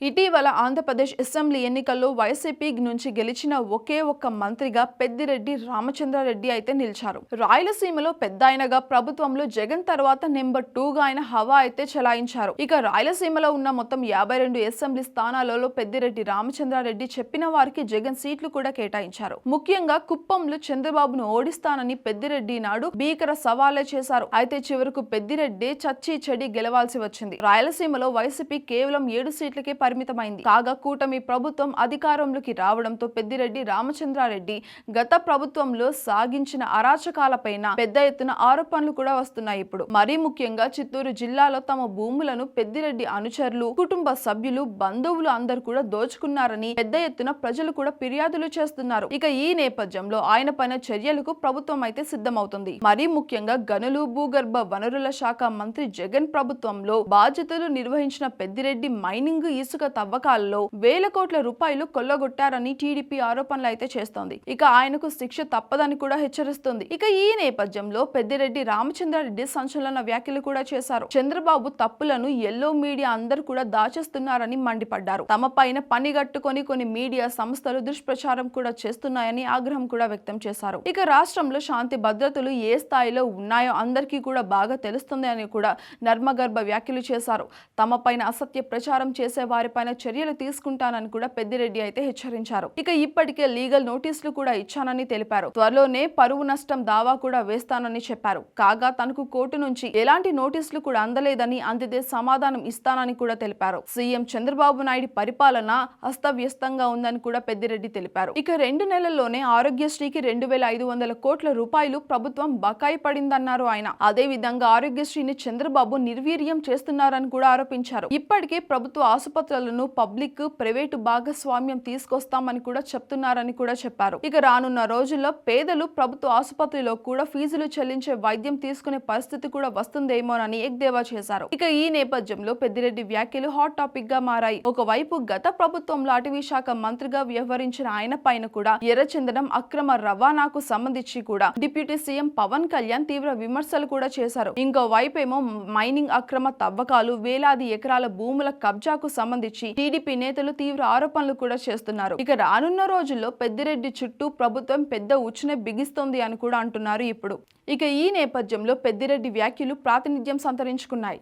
ఇటీవల ఆంధ్రప్రదేశ్ అసెంబ్లీ ఎన్నికల్లో వైసీపీ నుంచి గెలిచిన ఒకే ఒక్క మంత్రిగా పెద్దిరెడ్డి రామచంద్రారెడ్డి అయితే నిలిచారు. రాయలసీమలో పెద్ద ఆయనగా ప్రభుత్వంలో జగన్ తర్వాత నెంబర్ టూగా ఆయన హవా అయితే చెలాయించారు. ఇక రాయలసీమలో ఉన్న మొత్తం యాభై రెండు అసెంబ్లీ స్థానాలలో పెద్దిరెడ్డి రామచంద్రారెడ్డి చెప్పిన వారికి జగన్ సీట్లు కూడా కేటాయించారు. ముఖ్యంగా కుప్పంలో చంద్రబాబును ఓడిస్తానని పెద్దిరెడ్డి నాడు భీకర సవాలే చేశారు. అయితే చివరకు పెద్దిరెడ్డి చచ్చి చెడి గెలవాల్సి వచ్చింది. రాయలసీమలో వైసీపీ కేవలం ఏడు సీట్లకే పరిమితమైంది. కాగా కూటమి ప్రభుత్వం అధికారంలోకి రావడంతో పెద్దిరెడ్డి రామచంద్రారెడ్డి గత ప్రభుత్వంలో సాగించిన అరాచకాలపైన పెద్ద ఎత్తున ఆరోపణలు కూడా వస్తున్నాయి ఇప్పుడు. మరీ ముఖ్యంగా చిత్తూరు జిల్లాలో తమ భూములను పెద్దిరెడ్డి అనుచరులు కుటుంబ సభ్యులు బంధువులు అందరు కూడా దోచుకున్నారని పెద్ద ఎత్తున ప్రజలు కూడా ఫిర్యాదులు చేస్తున్నారు. ఇక ఈ నేపథ్యంలో ఆయన పైన చర్యలకు ప్రభుత్వం అయితే సిద్ధమవుతుంది. మరీ ముఖ్యంగా గనులు భూగర్భ వనరుల శాఖ మంత్రి జగన్ ప్రభుత్వంలో బాధ్యతలు నిర్వహించిన పెద్దిరెడ్డి మైనింగ్ ఇసుక తవ్వకాలలో వేల కోట్ల రూపాయలు కొల్లగొట్టారని టీడీపీ ఆరోపణలు అయితే చేస్తోంది. ఇక ఆయనకు శిక్ష తప్పదని కూడా హెచ్చరిస్తుంది. ఇక ఈ నేపథ్యంలో పెద్దిరెడ్డి రామచంద్రారెడ్డి సంచలన వ్యాఖ్యలు కూడా చేశారు. చంద్రబాబు తప్పులను ఎల్లో మీడియా అందరూ కూడా దాచేస్తున్నారని మండిపడ్డారు. తమ పైన పనిగట్టుకొని కొన్ని మీడియా సంస్థలు దుష్ప్రచారం కూడా చేస్తున్నాయని ఆగ్రహం కూడా వ్యక్తం చేశారు. ఇక రాష్ట్రంలో శాంతి భద్రతలు ఏ స్థాయిలో ఉన్నాయో అందరికీ కూడా బాగా తెలుస్తుంది అని కూడా నర్మగర్భ వ్యాఖ్యలు చేశారు. తమ పైన అసత్య ప్రచారం చేసే వారిపైన చర్యలు తీసుకుంటానని కూడా పెద్దిరెడ్డి అయితే హెచ్చరించారు. ఇక ఇప్పటికే లీగల్ నోటీసులు కూడా ఇచ్చానని తెలిపారు. త్వరలోనే పరువు నష్టం దావా కూడా వేస్తానని చెప్పారు. కాగా తనకు కోర్టు నుంచి ఎలాంటి నోటీసులు కూడా అందలేదని అందితే సమాధానం ఇస్తానని కూడా తెలిపారు. సీఎం చంద్రబాబు నాయుడు పరిపాలన అస్తవ్యస్తంగా ఉందని కూడా పెద్దిరెడ్డి తెలిపారు. ఇక రెండు నెలల్లోనే ఆరోగ్యశ్రీకి రెండు వేల ఐదు వందల కోట్ల రూపాయలు ప్రభుత్వం బకాయి పడిందన్నారు ఆయన. అదే విధంగా ఆరోగ్యశ్రీని చంద్రబాబు నిర్వీర్యం చేస్తున్నారని కూడా ఆరోపించారు. ఇప్పటికే ప్రభుత్వ ఆసుపత్రి ఆసుపత్రులను పబ్లిక్ ప్రైవేటు భాగస్వామ్యం తీసుకొస్తామని కూడా చెప్తున్నారని కూడా చెప్పారు. ఇక రానున్న రోజుల్లో పేదలు ప్రభుత్వ ఆసుపత్రిలో కూడా ఫీజులు చెల్లించే వైద్యం తీసుకునే పరిస్థితి కూడా వస్తుందేమోనని ఎగ్దేవా చేశారు. ఇక ఈ నేపథ్యంలో పెద్దిరెడ్డి వ్యాఖ్యలు హాట్ టాపిక్గా మారాయి. ఒకవైపు గత ప్రభుత్వంలో అటవీ శాఖ మంత్రిగా వ్యవహరించిన ఆయన పైన కూడా ఎర్రచందనం అక్రమ రవాణాకు సంబంధించి కూడా డిప్యూటీ సీఎం పవన్ కళ్యాణ్ తీవ్ర విమర్శలు కూడా చేశారు. ఇంకో వైపేమో మైనింగ్ అక్రమ తవ్వకాలు వేలాది ఎకరాల భూముల కబ్జాకు సంబంధించి టీడీపీ నేతలు తీవ్ర ఆరోపణలు కూడా చేస్తున్నారు. ఇక రానున్న రోజుల్లో పెద్దిరెడ్డి చుట్టూ ప్రభుత్వం పెద్ద ఉచ్చునే బిగిస్తోంది అని కూడా అంటున్నారు ఇప్పుడు. ఇక ఈ నేపథ్యంలో పెద్దిరెడ్డి వ్యాఖ్యలు ప్రాతినిధ్యం సంతరించుకున్నాయి.